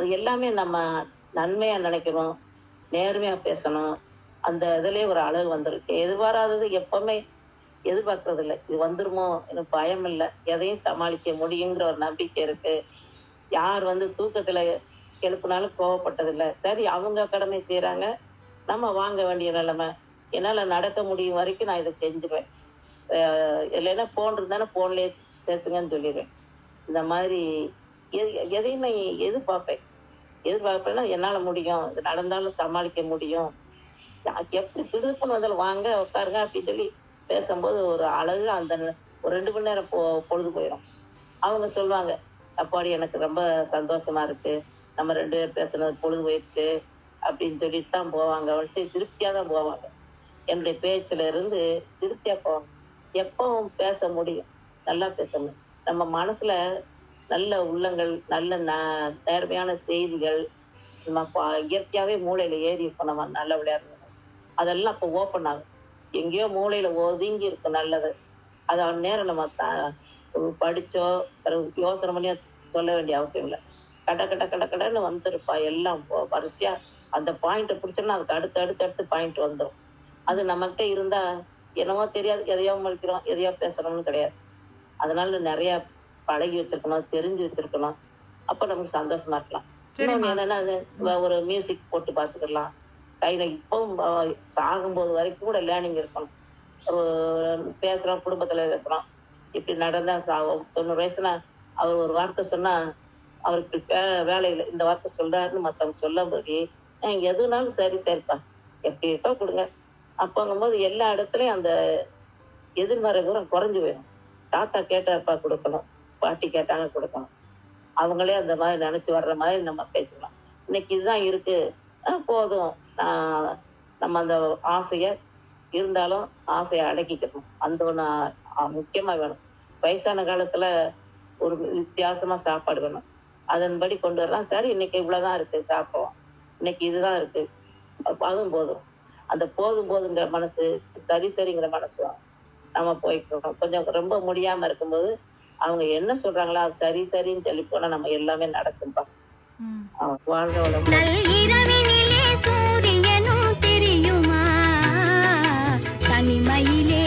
அது எல்லாமே நம்ம நன்மையா நினைக்கணும் நேர்மையா பேசணும். அந்த இதுலயே ஒரு அழகு வந்துருக்கு. எதிர்பாராதது எப்பவுமே எதிர்பார்க்கறது இல்லை இது வந்துருமோ எனக்கு பயம் இல்லை எதையும் சமாளிக்க முடியுங்கிற ஒரு நம்பிக்கை இருக்கு. யார் வந்து தூக்கத்துல எழுப்புனாலும் கோவப்பட்டதில்லை. சரி அவங்க கடமை செய்யறாங்க நம்ம வாங்க வேண்டிய நிலைமை. என்னால நடக்க முடியும் வரைக்கும் நான் இதை செஞ்சுருவேன். இல்லைன்னா போன் இருந்தானே போன்லயே பேசுங்கன்னு சொல்லிடுவேன். இந்த மாதிரி எது- எதையுமே எதிர்பார்ப்பேன். எதிர்பார்ப்பேன்னா என்னால முடியும். இது நடந்தாலும் சமாளிக்க முடியும். எப்படி திடுப்புன்னு வந்தாலும் வாங்க உட்காருங்க அப்படின்னு சொல்லி பேசும்போது ஒரு அழகு அந்த ஒரு ரெண்டு மணி நேரம் பொ பொழுது போயிடும். அவங்க சொல்லுவாங்க அப்பாடி எனக்கு ரொம்ப சந்தோஷமா இருக்கு. நம்ம ரெண்டு பேர் பேசுனது பொழுது போயிடுச்சு. அப்படின்னு சொல்லிட்டு தான் போவாங்க. ஒரு சரி திருப்தியா தான் போவாங்க. என்னுடைய பேச்சுல இருந்து திருப்தியா போவாங்க. எப்பவும் பேச முடியும். நல்லா பேசணும் நம்ம மனசுல நல்ல உள்ளங்கள் நல்ல ந- நேர்மையான செய்திகள் நம்ம இயற்கையாகவே இயற்கையாவே மூளையில ஏறி இருக்கும் நம்ம நல்ல விளையாடுறது அதெல்லாம் இப்போ ஓப்பன் ஆகும் எங்கேயோ மூளையில ஒதுங்கி இருக்கும் நல்லது. அதை நேரம் நம்ம த- படிச்சோ யோசனை பண்ணியோ சொல்ல வேண்டிய அவசியம் இல்லை. கட கட கட கடன்னு வந்துருப்பா எல்லாம் வரிசையாக வரிசையா அந்த பாயிண்ட்டை பிடிச்சோன்னா அதுக்கு அடுத்து அடுத்து அடுத்து பாயிண்ட் வந்துடும் அது நம்மகிட்ட இருந்தா என்னவோ தெரியாது எதையோ மழிக்கிறோம் எதையோ பேசுறோம்னு கிடையாது. அதனால நிறைய பழகி வச்சிருக்கணும் தெரிஞ்சு வச்சிருக்கணும் அப்ப நமக்கு சந்தோஷமா இருக்கலாம். இன்னொன்னு என்னன்னா அது ஒரு மியூசிக் போட்டு பார்த்துக்கலாம் கையில இப்பவும் சாகும்போது வரைக்கும் கூட லேர்னிங் இருக்கணும். ஒரு பேசுறோம் குடும்பத்துல பேசுறோம். இப்படி நடந்தா சாகும். தொண்ணூறு வயசுல அவர் ஒரு வார்த்தை சொன்னா அவருக்கு வே- வேலையில இந்த வார்த்தை சொல்றாருன்னு மத்தவங்க சொல்லும்போது "அஹ், எதுனாலும் சரி சரிப்பா. எப்படி இருக்கோ கொடுங்க. அப்போங்கும்போது எல்லா இடத்துலயும் அந்த எதிர்மறை தூரம் குறைஞ்சு போயிடும். தாத்தா கேட்டாப்பா கொடுக்கணும். பாட்டி கேட்டாங்க கொடுக்கணும். அவங்களே அந்த மாதிரி நினைச்சு வர்ற மாதிரி நம்ம பேசலாம் இன்னைக்கு இதுதான் இருக்கு. போதும். நம்ம அந்த ஆசைய இருந்தாலும் ஆசையை அடக்கிக்கணும். அந்த ஒன்று முக்கியமா வேணும். வயசான காலத்துல ஒரு வித்தியாசமா சாப்பாடு வேணும். அதன்படி கொண்டு வரலாம். சரி இன்னைக்கு இவ்வளவுதான் இருக்கு சாப்பிடுவோம். இன்னைக்கு இதுதான் இருக்கு. அதுவும் போதும். அந்த போதும் போதுங்கிற மனசு சரி சரிங்கிற மனசு நம்ம போய்க்கணும் கொஞ்சம் ரொம்ப முடியாம இருக்கும்போது அவங்க என்ன சொல்றாங்களோ அது சரி சரின்னு சொல்லி போனா நம்ம எல்லாமே நடக்கும்பா. வாழ்க வளம் தனிமையிலே